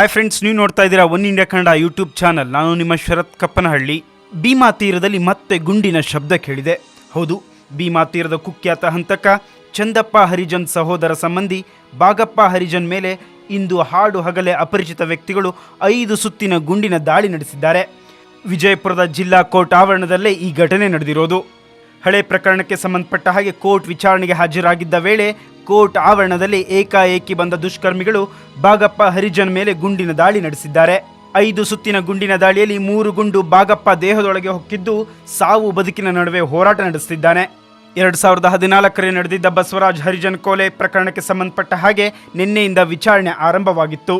Hi friends ನೀವು ನೋಡ್ತಾ ಇದ್ದೀರಾ one India Kannada YouTube channel ನಾನು ನಿಮ್ಮ ಶರತ್ ಕಪ್ಪನಹಳ್ಳಿ. ಭೀಮಾ ತೀರದಲ್ಲಿ ಮತ್ತೆ ಗುಂಡಿನ ಶಬ್ದ ಕೇಳಿದೆ. ಹೌದು, ಭೀಮಾ ತೀರದ ಕುಖ್ಯಾತ ಹಂತಕ ಚಂದಪ್ಪ ಹರಿಜನ್ ಸಹೋದರ ಸಂಬಂಧಿ ಬಾಗಪ್ಪ ಹರಿಜನ್ ಮೇಲೆ ಇಂದು ಹಾಡು ಹಗಲೆ ಅಪರಿಚಿತ ವ್ಯಕ್ತಿಗಳು ಐದು ಸುತ್ತಿನ ಗುಂಡಿನ ದಾಳಿ ನಡೆಸಿದ್ದಾರೆ. ವಿಜಯಪುರದ ಜಿಲ್ಲಾ ಕೋರ್ಟ್ ಆವರಣದಲ್ಲೇ ಈ ಘಟನೆ ನಡೆದಿರೋದು. ಹಳೆ ಪ್ರಕರಣಕ್ಕೆ ಸಂಬಂಧಪಟ್ಟ ಹಾಗೆ ಕೋರ್ಟ್ ವಿಚಾರಣೆಗೆ ಹಾಜರಾಗಿದ್ದ ವೇಳೆ ಕೋರ್ಟ್ ಆವರಣದಲ್ಲಿ ಏಕಾಏಕಿ ಬಂದ ದುಷ್ಕರ್ಮಿಗಳು ಬಾಗಪ್ಪ ಹರಿಜನ್ ಮೇಲೆ ಗುಂಡಿನ ದಾಳಿ ನಡೆಸಿದ್ದಾರೆ. ಐದು ಸುತ್ತಿನ ಗುಂಡಿನ ದಾಳಿಯಲ್ಲಿ ಮೂರು ಗುಂಡು ಬಾಗಪ್ಪ ದೇಹದೊಳಗೆ ಹೊಕ್ಕಿದ್ದು ಸಾವು ಬದುಕಿನ ನಡುವೆ ಹೋರಾಟ ನಡೆಸುತ್ತಿದ್ದಾನೆ. ಎರಡು ಸಾವಿರದ ಹದಿನಾಲ್ಕರಲ್ಲಿ ನಡೆದಿದ್ದ ಬಸವರಾಜ್ ಹರಿಜನ್ ಕೊಲೆ ಪ್ರಕರಣಕ್ಕೆ ಸಂಬಂಧಪಟ್ಟ ಹಾಗೆ ನಿನ್ನೆಯಿಂದ ವಿಚಾರಣೆ ಆರಂಭವಾಗಿತ್ತು.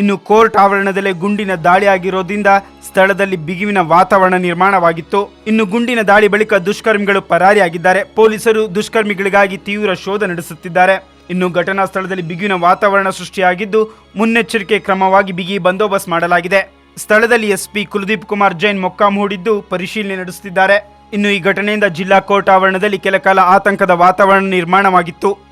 ಇನ್ನು ಕೋರ್ಟ್ ಆವರಣದಲ್ಲೇ ಗುಂಡಿನ ದಾಳಿ ಆಗಿರೋದ್ರಿಂದ ಸ್ಥಳದಲ್ಲಿ ಬಿಗುವಿನ ವಾತಾವರಣ ನಿರ್ಮಾಣವಾಗಿತ್ತು. ಇನ್ನು ಗುಂಡಿನ ದಾಳಿ ಬಳಿಕ ದುಷ್ಕರ್ಮಿಗಳು ಪರಾರಿಯಾಗಿದ್ದಾರೆ. ಪೊಲೀಸರು ದುಷ್ಕರ್ಮಿಗಳಿಗಾಗಿ ತೀವ್ರ ಶೋಧ ನಡೆಸುತ್ತಿದ್ದಾರೆ. ಇನ್ನು ಘಟನಾ ಸ್ಥಳದಲ್ಲಿ ಬಿಗುವಿನ ವಾತಾವರಣ ಸೃಷ್ಟಿಯಾಗಿದ್ದು, ಮುನ್ನೆಚ್ಚರಿಕೆ ಕ್ರಮವಾಗಿ ಬಿಗಿ ಬಂದೋಬಸ್ತ್ ಮಾಡಲಾಗಿದೆ. ಸ್ಥಳದಲ್ಲಿ ಎಸ್ಪಿ ಕುಲದೀಪ್ ಕುಮಾರ್ ಜೈನ್ ಮೊಕ್ಕಾಂ ಹೂಡಿದ್ದು ಪರಿಶೀಲನೆ ನಡೆಸುತ್ತಿದ್ದಾರೆ. ಇನ್ನು ಈ ಘಟನೆಯಿಂದ ಜಿಲ್ಲಾ ಕೋರ್ಟ್ ಆವರಣದಲ್ಲಿ ಕೆಲ ಕಾಲ ಆತಂಕದ ವಾತಾವರಣ ನಿರ್ಮಾಣವಾಗಿತ್ತು.